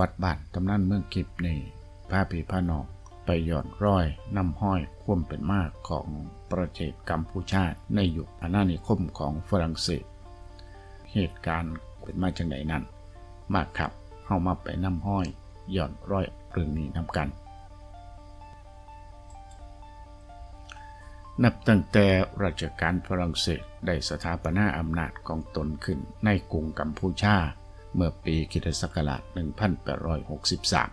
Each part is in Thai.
วัติบ้านตำนานเมืองกิบนี่พาพี่พานอกไปหย่อนร้อยน้ำห้อยคว่มเป็นมากของประเทศกัมพูชาในยุคอาณานิคมของฝรั่งเศส เหตุการณ์เป็นมาจากไหนนั้น มาครับเข้ามาไปน้ำห้อยหย่อนร้อยเรื่องนี้นำกัน นับตั้งแต่รัชกาลฝรั่งเศสได้สถาปนาอำนาจของตนขึ้นในกรุงกัมพูชา เมื่อปีคริสตศักราช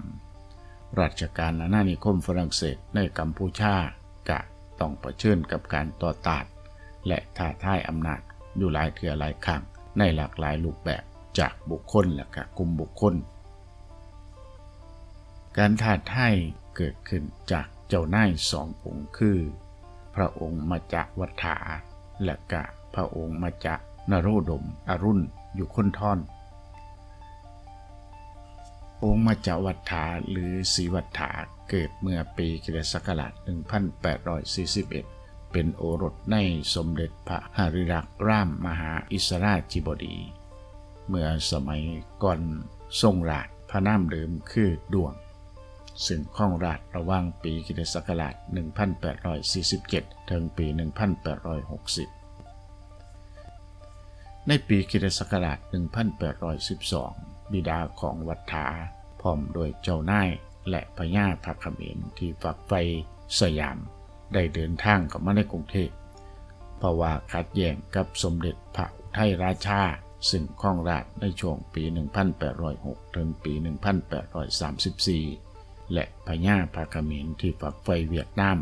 1863รัชกาลอาณานิคมฝรั่งเศสในกัมพูชากะต้องเผชิญกับการต่อตาดและท้าทายอำนาจอยู่หลายเทือหลายครั้งในหลากหลายรูปแบบจากบุคคลและกกลุ่มบุคคล การท้าทายเกิดขึ้นจากเจ้านายสององค์คือ พระองค์มาจากวัฏฐาและกะพระองค์มาจากนโรดมอรุณอยู่คนท่อน องค์มาจาวัฏฐาหรือศรีวัฏฐาเกิดเมื่อปีคริสตศักราช 1841 เป็นโอรสในสมเด็จพระหริรักษ์ร่ามมหาอิสราชิบดี เมื่อสมัยก่อนทรงราชพระนามเดิมคือดวง ซึ่งข้องราชระว่างปีคริสตศักราช 1847 ถึงปี 1860 ในปีคริสตศักราช 1812 บิดาของวัฏฐาพร้อมโดยเจ้านายและพญาพระเขมรที่ฝักไฟสยาม ได้เดินทางเข้ามาในกรุงเทพเพราะว่าขัดแย้งกับสมเด็จพระอุทัยราชา ซึ่งข้องราชในช่วงปี 1806 ถึงปี 1834 และพญาพระเขมรที่ฝักไฟเวียดนาม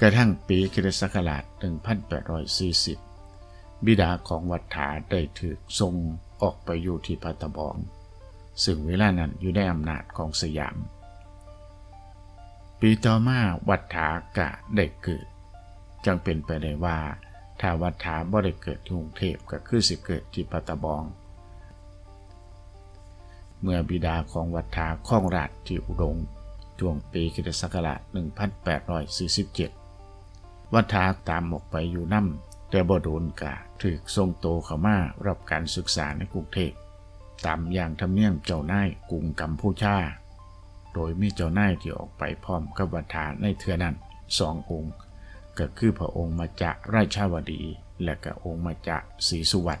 กระทั่งปีคริสตศักราช 1840 บิดาของวัฏฐาได้ถูกทรง ออกไปอยู่ที่พัตบอง ซึ่งเวลานั้นอยู่ในอำนาจของสยาม ปีต่อมาวัฏฐากะได้เกิดจังเป็นไปได้ว่าถ้าวัฏฐาบ่ได้เกิดที่กรุงเทพก็คือสิเกิดที่พัตบอง เมื่อบิดาของวัฏฐาครองราชที่อุดงช่วงปีคิศักราช1847 วัฏฐาตามออกไปอยู่น้ำ แต่บ่โดนกะถึกทรงโตเข้ามารับการศึกษาในกรุงเทพตามอย่างธรรมเนียมเจ้านายกรุงกัมพูชา โดยมีเจ้านายที่ออกไปพร้อมกับวัฏฐาในเทือนั้นสององค์ ก็คือพระองค์มาจากราชาวดี และก็องค์มาจากศรีสุวัต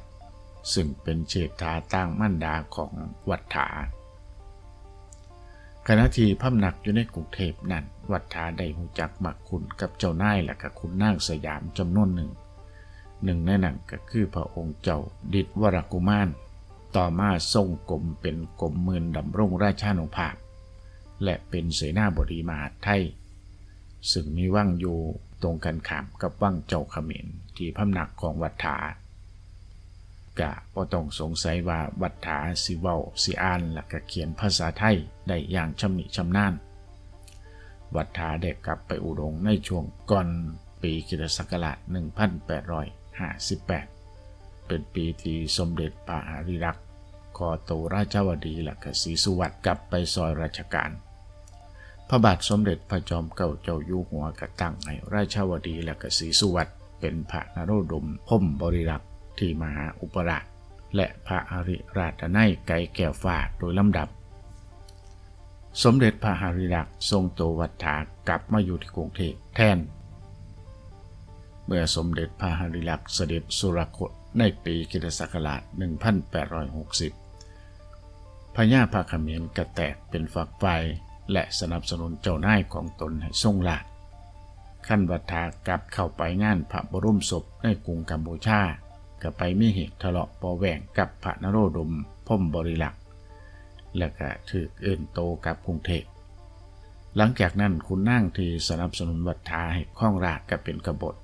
ซึ่งเป็นเชษฐาต่างมั่นดาของวัฏฐาขณะที่พำนักอยู่ในกรุงเทพนั้น วัฏฐาได้หูจักมักคุณกับเจ้านายและกับคุณนางสยามจำนวนหนึ่ง หนึ่งในนั้นก็คือพระองค์เจ้าดิดวรกุมาร ต่อมาทรงกรมเป็นกรมเมืองดำรงราชานุภาพ และเป็นเสนาบดีมหาไทย ซึ่งมีว่างอยู่ตรงกันข้ามกับว่างเจ้าเขมรที่พำนักของวัฏฐากะก็ต้องสงสัยว่าวัฏฐาสิเว้าสิอ่านและก็เขียนภาษาไทยได้อย่างชำนิชำนาญวัฏฐาได้กลับไปอุดงในช่วงก่อนปีคริสตศักราช 1858 เป็นปีที่สมเด็จพระหริรักษ์คอโตราชวดีและก็ศรีสุวัตกลับไปซอยราชการ พระบาทสมเด็จพระจอมเกล้าเจ้าอยู่หัวกระตั้งให้ราชวดีและก็ศรีสุวัตเป็นพระนโรดมพมบริรักษ์ที่มหาอุปราชและพระอริราชนัยไกรแก้วฟ้าโดยลำดับ สมเด็จพระหริรักษ์ทรงโตวัฏฐากลับมาอยู่ที่กรุงเทพแทน เมื่อสมเด็จพระหริรักษ์เสด็จสุรคตในปีคริสตศักราช 1860 พญาพระเขมรกระแตกเป็นฝักไฟและสนับสนุนเจ้านายของตนให้ทรงราชขั้นวัฏากลับเข้าไปงานพระบรมศพในกรุงกัมพูชาก็ไปมีเหตุทะเลาะปอแหวงกับพระนโรดมพมบริลักษ์และก็ถือเอื่นโตกับกรุงเทพหลังจากนั้นคุณนั่งที่สนับสนุนวัฏาให้ข้องราชก็เป็นกบฏ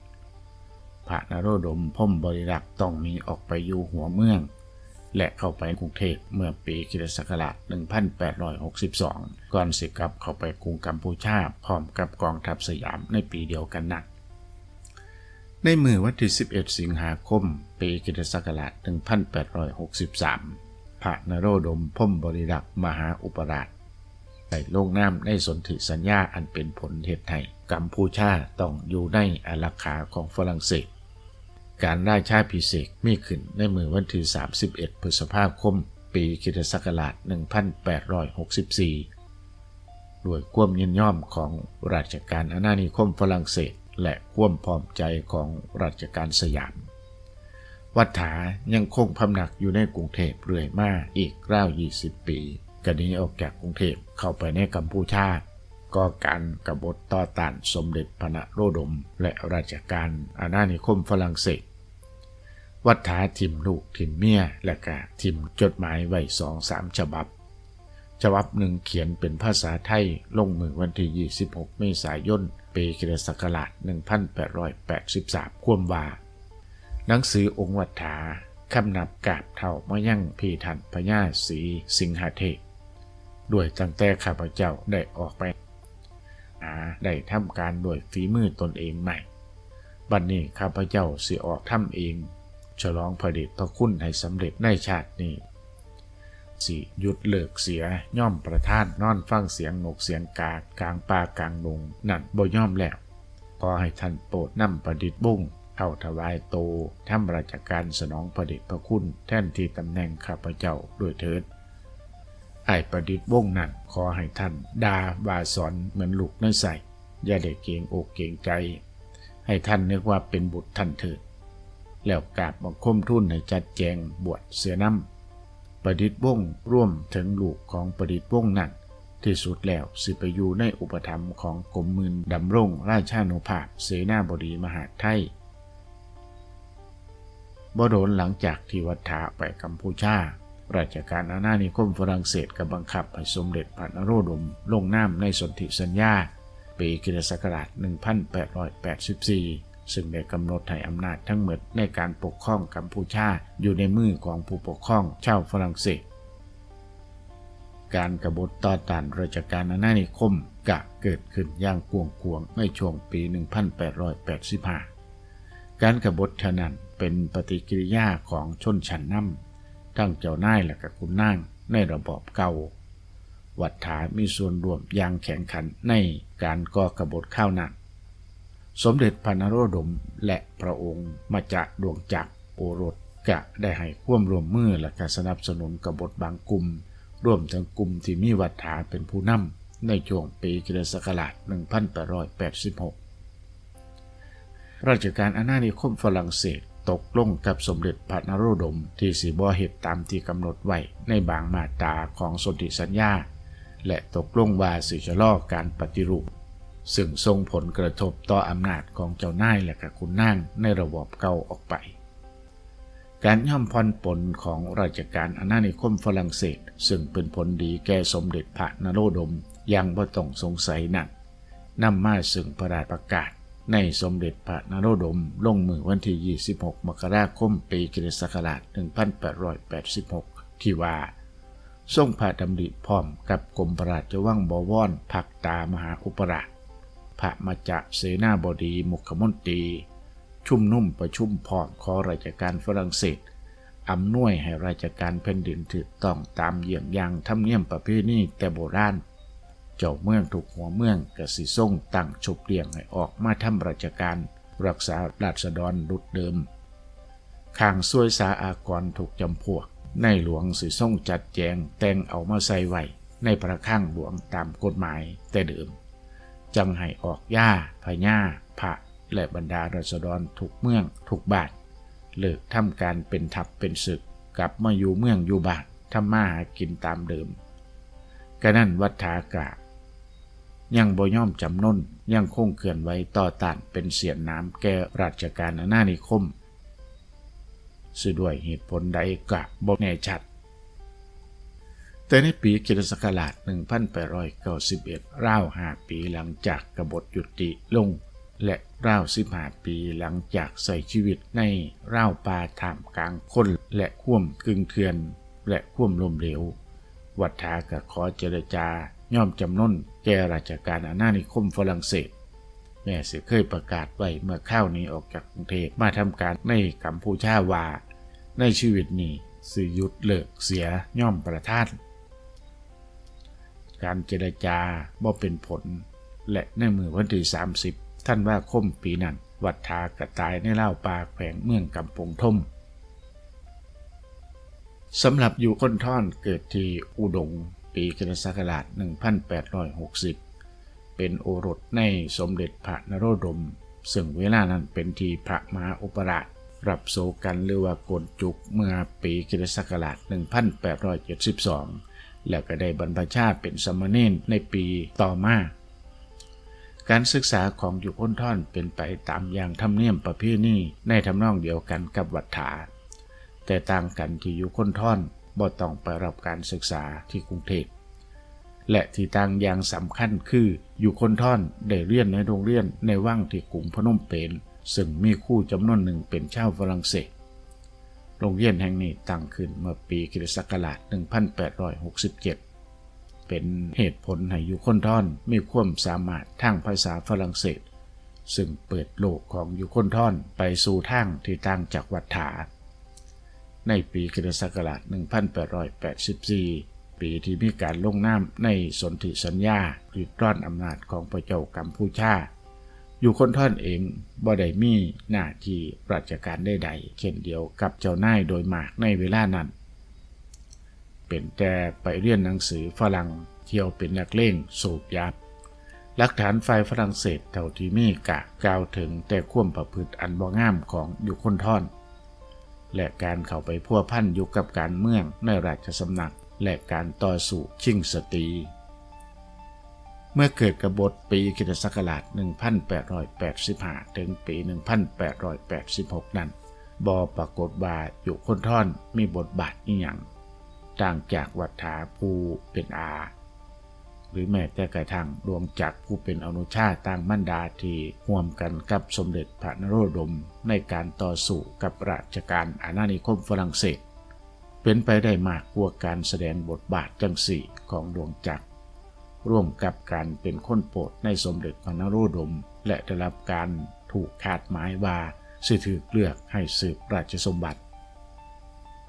พระนโรดมพมบริลักษ์ต้องมีออกไปอยู่หัวเมือง และเข้าไปกรุงเทพเมื่อปีคริสตศักราช 1862 ก่อนสิกับเข้าไปกรุงกัมพูชาพร้อมกับกองทัพสยามในปีเดียวกันนั้นในมือวันที่ 11 สิงหาคม ปีคริสตศักราช 1863 พระนโรดมพมบริรักษ์มหาอุปราชได้ลงนามในสนธิสัญญาอันเป็นผลเหตุให้กัมพูชาต้องอยู่ในอารักขาของฝรั่งเศส การราชาพิเศษมีขึ้นในมือวันที่ 31 พฤษภาคมปปีคริสตศักราช 1864 ด้วยความยินยอมของราชการอาณานิคมฝรั่งเศส และความพร้อมใจของราชการสยาม วัฏฐายังคงพำนักอยู่ในกรุงเทพเรื่อยมาอีกราว 20 ปีกหนีออกจากกรุงเทพเข้าไปในกัมพูชาก่อการกบฏต่อต้านสมเด็จพระนโรดม และราชการอาณานิคมฝรั่งเศส วัฏฐาทิมลูกทิมเมียและก็ทิมจดหมายไว้สองสามฉบับ ฉบับหนึ่งเขียนเป็นภาษาไทยลงมือวันที่ 26 เมษายน ปีคริสตศักราช 1883 ควมว่า หนังสือองค์วัฏฐาคำนับกาบเท่ามายั่งพีทันพญาสีสิงหเทพด้วยตั้งแต่ข้าพเจ้าได้ออกไปหาได้ทำการด้วยฝีมือตนเองใหม่ บัดนนี้ข้าพเจ้าสิออกทำเอง ฉลองพระเดชพระคุณให้สำเร็จในชาตินี้สิหยุดเลิกเสียย่อมประท่านนอนฟังเสียงนกเสียงกากลางป่ากลางดงนั่นบ่ย่อมแล้วขอให้ท่านโปรดนำประดิษฐ์บุ้งเข้าถวายโตทำราชการสนองพระเดชพระคุณแท่นที่ตำแหน่งข้าพเจ้าด้วยเถิดไอ้ประดิษฐ์วงนั้นขอให้ท่านดาวาสอนเหมือนลูกน้อยใส่อย่าได้เกงอกเกงใจ ให้ท่านนึกว่าเป็นบุตรท่านเถิด แล้วกราบบังคมทุนให้จัดแจงบวชเสือน้ำประดิษฐ์วงร่วมถึงลูกของประดิษฐ์วงนั้นที่สุดแล้วสิไปอยู่ในอุปถัมของกรมมืนดำรงราชานุภาพเสนาบดีมหาดไทยบ่โดนหลังจากที่วัฏาไปกัมพูชา ราชการอาณานิคมฝรั่งเศสก็บังคับให้สมเด็จพระนโรดม ลงนามในสนธิสัญญา ปีคริศักราช1884 ซึ่งได้กำหนดให้อำนาจทั้งหมดในการปกครองกัมพูชาอยู่ในมือของผู้ปกครองชาวฝรั่งเศส การกบฏต่อต้านราชการอาณานิคมกะเกิดขึ้นอย่างกวงกวงในช่วงปี 1885 การกบฏเท่านั้นเป็นปฏิกิริยาของชนชั้นนำทั้งเจ้านายและก็คุณนางในระบอบเก่า วัฏฐามีส่วนร่วมอย่างแข็งขันในการก่อกบฏข้าวนั้น สมเด็จพระนโรดมและพระองค์มาจากดวงจักรโอรสกะได้ให้ความรวมมือและการสนับสนุนกบฏบางกลุ่มรวมทั้งกลุ่มที่มีวัฏฐาเป็นผู้นำในช่วงปีคริสตศักราช 1886 ราชการอาณานิคมฝรั่งเศสตกลงกับสมเด็จพระนโรดมที่สีบ่เหตุตามที่กำหนดไว้ในบางมาตราของสนธิสัญญา และตกลงว่าสิจะล่อการปฏิรูป ซึ่งส่งผลกระทบต่ออำนาจของเจ้านายและกับคุณนางในระบอบเก่าออกไป การย่อมพรปลนของราชการอาณานิคมฝรั่งเศส ซึ่งเป็นผลดีแก่สมเด็จพระนโรดมอย่างบ่ต้องสงสัยนักนำมาซึ่งพระราชประกาศ ในสมเด็จพระนโรดมลงมือวันที่ 26 มกราคมปีคริสตศักราช1886 ที่ว่าทรงพระดำริพร้อมกับกรมพระราชวังบวรพักตามหาอุปราช พระมาจากเสนาบดีมุขมนตรี ชุ่มนุ่มประชุมพร้อมขอราชการฝรั่งเศสอำนวยให้ราชการแผ่นดินถูกต้องตามเยี่ยงอย่างธรรมเนียมประเพณีแต่โบราณ เจ้าเมืองถูกหัวเมืองกสิส่งตั้งฉุบเลี้ยงให้ออกมาทำราชการ รักษาราษฎรดุดเดิมข้างซวยสาอากรถูกจำพวก ในหลวงสิส่งจัดแจงแต่งเอามาใส่ไว้ในพระข้างหลวงตามกฎหมายแต่เดิม จังให้ออกย่าพญาพระและบรรดาราษฎรทุกเมืองทุกบาทเลิกทำการเป็นทัพเป็นศึกกลับมาอยู่เมืองอยู่บานทำมาหากินตามเดิมกะนั่นวัฏากะ ยังบ่ย่อมจำนนยังคงเขื่อนไว้ต่อต้านเป็นเสียนน้ำแก่ราชการอาณานิคมสิด้วยเหตุผลใดกะบ่แน่ชัด แต่ในปีคริสตศักราช1891ราว5ปีหลังจากกบฏยุติลง และราว15ปีหลังจากใส่ชีวิตในราวป่าท่ามกลางคนและข่วมกึ่งเถื่อน และข่วมลมเหลว วัฏฐากะขอเจรจาย่อมจำนนแก่ราชการอาณานิคมฝรั่งเศส แม่สิเคยประกาศไว้เมื่อข้าวนี้ออกจากกรุงเทพมาทำการในกัมพูชาว่า ในชีวิตนี้สิหยุดเลิกเสียย่อมประทาน การเจรจาบ่เป็นผล และในมือวันที่ 30 ท่านว่าคมปีนั้น วัดทากระตายในเล่าปลาแขวงเมืองกำปงทมสำหรับอยู่คนท่อนเกิดที่อุดง ปีคริสต์ศักราช1860 เป็นโอรสในสมเด็จพระนโรดม ซึ่งเวลานั้นเป็นทีพระมหาอุปราชรับโซกันหรือว่ากนจุกเมื่อปีคริสต์ศักราช1872 แล้วก็ได้บรรพชาเป็นสมณเณรในปีต่อมา การศึกษาของอยู่คนท่อนเป็นไปตามอย่างธรรมเนียมประเพณีในทำนองเดียวกันกับวัฏฐาแต่ต่างกันที่อยู่คนท่อนบ่ต้องไปรับการศึกษาที่กรุงเทพและที่ต่างอย่างสำคัญคืออยู่คนท่อนได้เรียนในโรงเรียนในว่างที่กรุงพนมเปญซึ่งมีคู่จำนวนหนึ่งเป็นชาวฝรั่งเศส โรงเรียนแห่งนี้ตั้งขึ้นเมื่อปีคริสตศักราช 1867 เป็นเหตุผลให้อยู่คนท่อนมีความสามารถทางภาษาฝรั่งเศส ซึ่งเปิดโลกของอยู่คนท่อนไปสู่ทางที่ต่างจากวัฏฐา ในปีคริสตศักราช 1884 ปีที่มีการลงนามในสนธิสัญญาหรือต้อนอำนาจของพระเจ้ากัมพูชา อยู่คนท่อนเองบ่ได้มีหน้าที่ราชการใดๆเช่นเดียวกับเจ้านายโดยมากในเวลานั้น เป็นแต่ไปเรียนหนังสือฝรั่งเที่ยวเป็นนักเลงสูบยาหลักฐานไฟฝรั่งเศสเท่าที่มีกะกล่าวถึงแต่ควมประพฤติอันบ่งามของอยู่คนท่อน และการเข้าไปพัวพันอยู่กับการเมืองในราชสำนัก และการต่อสู้ชิงสตรี เมื่อเกิดกบฏปีคิตศักราช 1885 ถึงปี 1886 นั้นบอปรากฏว่าอยู่คนท่อนมีบทบาทอีหยังต่างจากวัฏฐาผู้เป็นอา หรือแม้แต่กระทั่งดวงจักรผู้เป็นอนุชาต่างมันดาที่ร่วมกันกับสมเด็จพระนโรดมในการต่อสู้กับราชการอาณานิคมฝรั่งเศส เป็นไปได้มากกว่าการแสดงบทบาทจังสี่ของดวงจักร ร่วมกับการเป็นคนโปรดในสมเด็จพระนโรดม และได้รับการถูกคาดหมายว่าสิถือเลือกให้สืบราชสมบัติ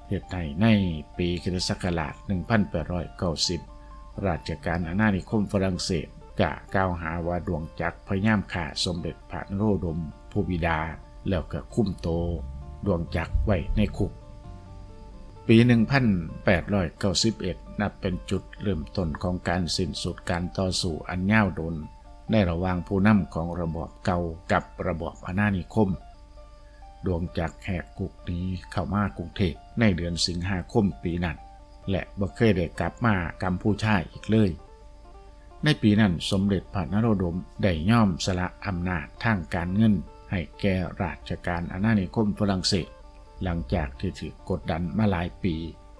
เหตุใดในปีคริสตศักราช1890 ราชการอาณานิคมฝรั่งเศสกะกล่าวหาว่าดวงจักรพยายามฆ่าสมเด็จพระนโรดม ผู้บิดา แล้วก็คุ้มโต ดวงจักรไว้ในคุก ปี 1891 นับเป็นจุดเริ่มต้นของการสิ้นสุดการต่อสู้อันยาวดนในระหว่างผู้นำของระบอบเก่ากับระบอบอาณานิคม ดวงจักแหกคุกนี้เข้ามากรุงเทพในเดือนสิงหาคมปีนั้น และบ่เคยได้กลับมากัมพูชาอีกเลย ในปีนั้นสมเด็จพระนโรดมได้ย่อมสละอำนาจทางการเงิน ให้แก่ราชการอาณานิคมฝรั่งเศส หลังจากที่ถูกกดดันมาหลายปี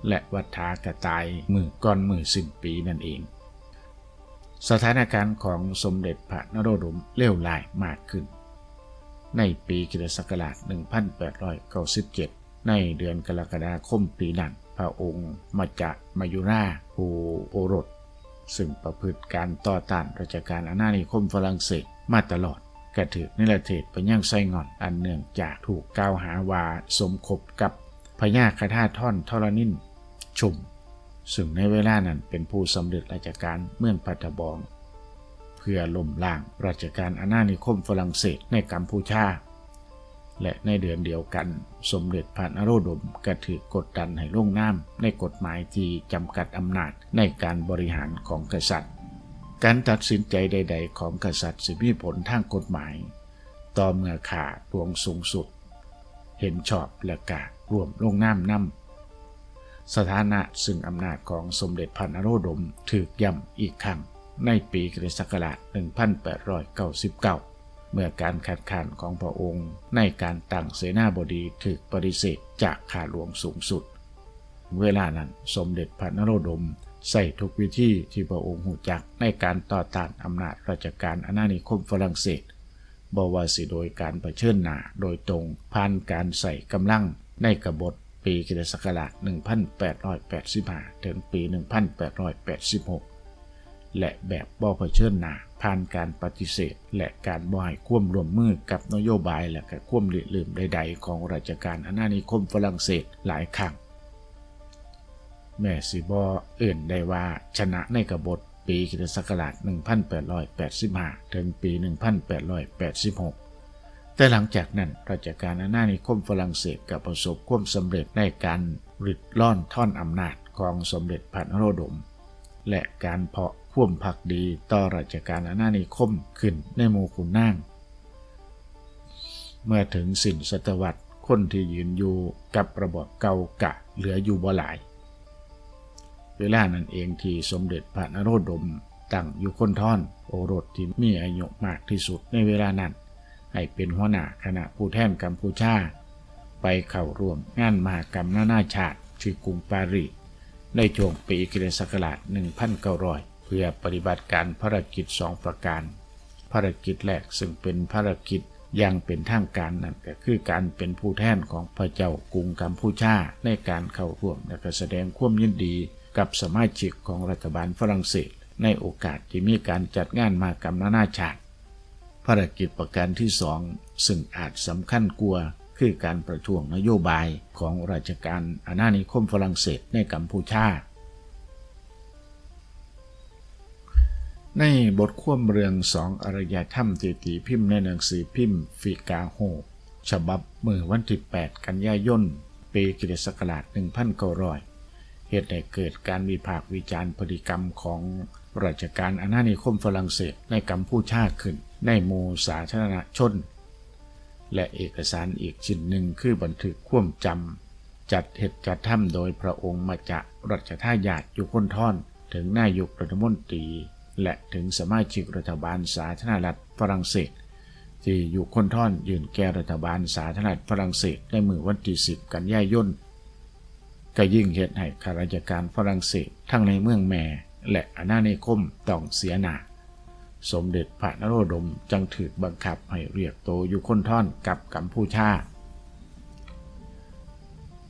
และวัฏากระตายมือก่อนมือสิ้นปีนั่นเอง สถานการณ์ของสมเด็จพระนโรดมเลวร้ายมากขึ้น ในปีคริศักราช 1897 ในเดือนกรกฎาคมปีนั้น พระองค์มาจากมายุราผู้โอรส ซึ่งประพฤติการต่อต้านราชการอาณานิคมฝรั่งเศสมาตลอดกระถือนิรเทศไปยังไซงอนอันเนื่องจากถูกกล่าวหาว่าสมคบกับพญาคาธาท่อนทรนิน ชุม ซึ่งในเวลานั้นเป็นผู้สำเร็จราชการเมืองปัตตบอง เพื่อล้มล้างราชการอาณานิคมฝรั่งเศสในกัมพูชา และในเดือนเดียวกันสมเด็จพระนโรดมกระถือกดดันให้ลงน้ำในกฎหมายที่จำกัดอำนาจในการบริหารของกษัตริย์ การตัดสินใจใด ๆ ของกษัตริย์สิมีผลทางกฎหมาย ต่อเมื่อขาดวงสูงสุด เห็นชอบและกะร่วมลงน้ำนำ สถานะซึ่งอำนาจของสมเด็จพระนโรดมถูกย่ำอีกครั้งในปีคริสตศักราช 1899 เมื่อการขัดขานของพระองค์ในการตั้งเสนาบดีถูกปฏิเสธจากข้าหลวงสูงสุด เวลานั้นสมเด็จพระนโรดมใส่ทุกวิธีที่พระองค์หูจักในการต่อต้านอำนาจราชการอาณานิคมฝรั่งเศสบว่าสิโดยการเผชิญหน้าโดยตรงผ่านการใส่กำลังในกบฏ ปีคริสศักราช1885ถึงปี 1886 และแบบบ่เผชิญหน้าผ่านการปฏิเสธ และการบ่ให้ควมรวมมือกับนโยบายและก็ควมหลีลืมใดๆ ของราชการอาณานิคมฝรั่งเศสหลายครั้งแม่สิบอเอื่นได้ว่าชนะในกบฏปีคริสศักราช1885 ถึงปี 1886 แต่หลังจากนั้นราชการอาณานิคมฝรั่งเศสกับประสบความสำเร็จในการริดล่อนท่อนอำนาจของสมเด็จพระนโรดม และการเพาะข่วมผักดีต่อราชการอาณานิคมขึ้นในหมู่ขุนนาง เมื่อถึงสิ้นศตวรรษคนที่ยืนอยู่กับระบบเก่ากะเหลืออยู่บ่หลาย เวลานั้นเองที่สมเด็จพระนโรดมตั้งอยู่คนท่อนโอรสที่มีอายุมากที่สุดในเวลานั้น ให้เป็นหัวหน้าคณะผู้แทนกัมพูชา ไปเข้าร่วมงานมหกรรมนานาชาติที่กรุงปารีสในช่วงปีคริสต์ศักราช1900 เพื่อปฏิบัติการภารกิจสองประการ ภารกิจแรกซึ่งเป็นภารกิจยังเป็นทางการนั่นก็คือการเป็นผู้แทนของพระเจ้ากรุงกัมพูชาในการเข้าร่วมและก็แสดงความยินดีกับสมาชิกของรัฐบาลฝรั่งเศส ในโอกาสที่มีการจัดงานมหกรรมนานาชาติ ภารกิจประการที่สองซึ่งอาจสำคัญกว่าคือการประท้วงนโยบายของราชการอาณานิคมฝรั่งเศสในกัมพูชา ในบทควมเรื่องสองอารยธรรมที่ตีพิมพ์ในหนังสือพิมพ์ฟิกาโฮฉบับเมื่อวันที่ 8 กันยายน ปีคริสต์ศักราช1900เหตุให้เกิดการวิพากษ์วิจารณ์พฤติกรรมของ ราชการอาณานิคมฝรั่งเศสในกัมพูชาขึ้น ในหมู่สาธารณชน และเอกสารอีกชิ้นหนึ่งคือบันทึกควมจำจัดเหตุจัดทำโดยพระองค์มาจากรัชทายาทอยู่คนท่อน ถึงนายกรัฐมนตรี และถึงสมาชิกรัฐบาลสาธารณรัฐฝรั่งเศส ที่อยู่คนท่อนยืนแก่รัฐบาลสาธารณรัฐฝรั่งเศสในมือวันที่10 กันยายนก็ยิ่งเหตุให้ข้าราชการฝรั่งเศสทั้งในเมืองแม่ และอาณานิคมต้องเสียหนาสมเด็จพระนโรดมจังถือบังคับให้เรียกโตอยู่คนท่อนกับกัมพูชา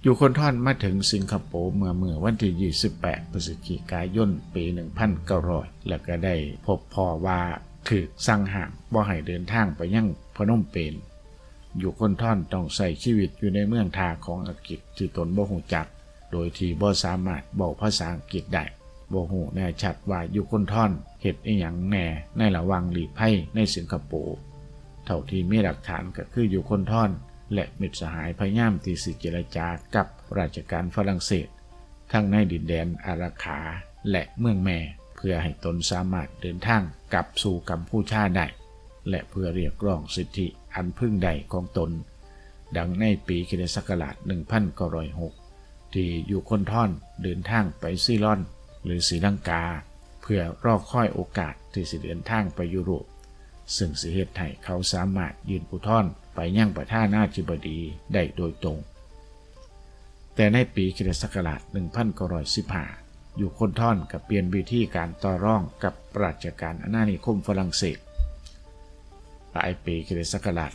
อยู่คนท่อนมาถึงสิงคโปร์เมื่อเมื่อวันที่ 28 พฤศจิกายน ปี 1900 แล้วก็ได้พบพ่อว่าถือสั่งห้ามบ่ให้เดินทางไปยังพนมเปญอยู่คนท่อนต้องใส่ชีวิตอยู่ในเมืองทาของอังกฤษที่ตนบ่หูจัก โดยที่บ่สามารถบอกภาษาอังกฤษได้ บ่หูแน่ชัดว่าอยู่คนท่อนเฮ็ดอีหยังแน่ในระว่างหลีกภัยในสิงคโปร์เท่าที่มีหลักฐานก็คืออยู่คนท่อน และมิตรสหายพยายามที่สิเจรจากับราชการฝรั่งเศส ทั้งในดินแดนอาราขาและเมืองแม่เพื่อให้ตนสามารถเดินทางกลับสู่กัมพูชาได้และเพื่อเรียกร้องสิทธิอันพึ่งใดของตน ดังในปีคริสต์ศักราช1906 ที่อยู่คนท่อนเดินทางไปซีลอน หรือศรีลังกา เพื่อรอค่อยโอกาสที่จะเดินทางไปยุโรป ซึ่งสิเหตุให้เขาสามารถยืนอุทธร์ไปยังประธานาธิบดีได้โดยตรง แต่ในปีคิศักราช1915 อยู่คนท่อนกับเปลี่ยนวิธีการต่อร่องกับราชการอาณานิคมฝรั่งเศสปลายปีคริสต์ศักราช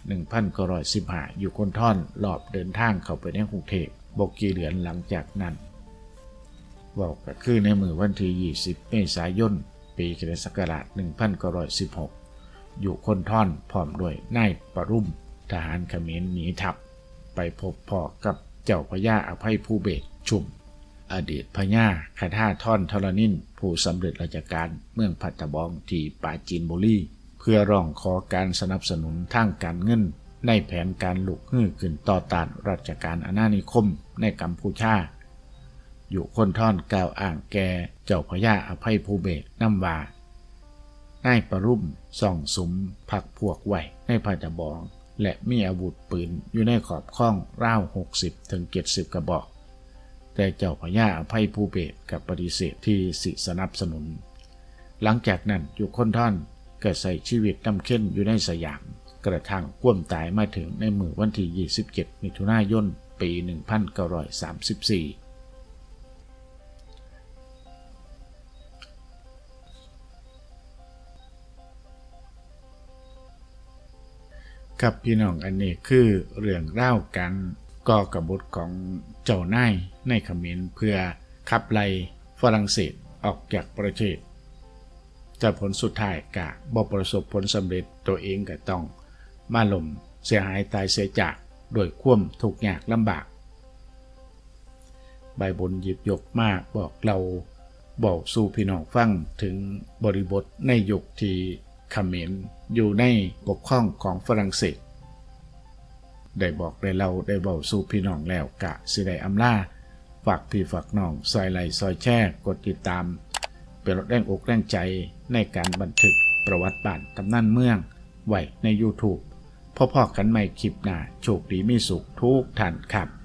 1915 อยู่คนท่อนรอบเดินทางเข้าไปในกรุงเทพบกกี่เดือนหลังจากนั้น บอกก็คือในมือวันที่ 20 เมษายน ปีคศ1916 อยู่คนท่อนพร้อมด้วยนายปรุ่มทหารเขมรหนีทัพไปพบพ่อกับเจ้าพญาอภัยภูเบศชุม อดีตพญาคาท่าท่อนทรนินผู้สำเร็จราชการเมืองพัทบองที่ปาจีนบุรีเพื่อร้องขอการสนับสนุนทางการเงิน ในแผนการลุกฮื้อขึ้นต่อต้านราชการอาณานิคมในกัมพูชา อยู่คนท่อนกล่าวอ้างแก่เจ้าพญาอภัยภูเบศรนำว่านายประรุ่มส่องสมพักพวกไว้ในพัทบอง และมีอาวุธปืนอยู่ในขอบข้องร่าว60ถึง70 กระบอก แต่เจ้าพญาอภัยภูเบศกับปฏิเสธที่สิสนับสนุน หลังจากนั้นอยู่คนท่อนเก็ใส่ชีวิตน้ำเข้นอยู่ในสยาม กระทั่งก้มตายมาถึงในมือวันที่ 27 มิถุนายน ปี 1934 ครับพี่น้องอันนี้คือเรื่องเล่าการก่อกบฏของเจ้านายในขมรเพื่อขับไล่ฝรั่งเศสออกจากประเทศแต่ผลสุดท้ายกะบ่ประสบผลสำเร็จตัวเองก็ต้อง มาล่มเสียหายตายเสียจากโดยความทุกยากลำบาก ใบบนหยิบยกมากบอกเราบอกสู่พี่น้องฟังถึงบริบทในยุคที่ เขมรอยู่ในปกครองของฝรั่งเศส ได้บอกได้เราได้บอกสู่พี่น้องแล้วกะสิได้อำลาฝากพี่ฝากน้องซอยไหลซอยแช่กดติดตาม เป็นแรงอกแรงใจในการบันทึกประวัติบ้านตำนานเมืองไว้ใน YouTube พ่อๆกันใหม่คลิปหน้าโชคดีมีสุขทุกท่านครับ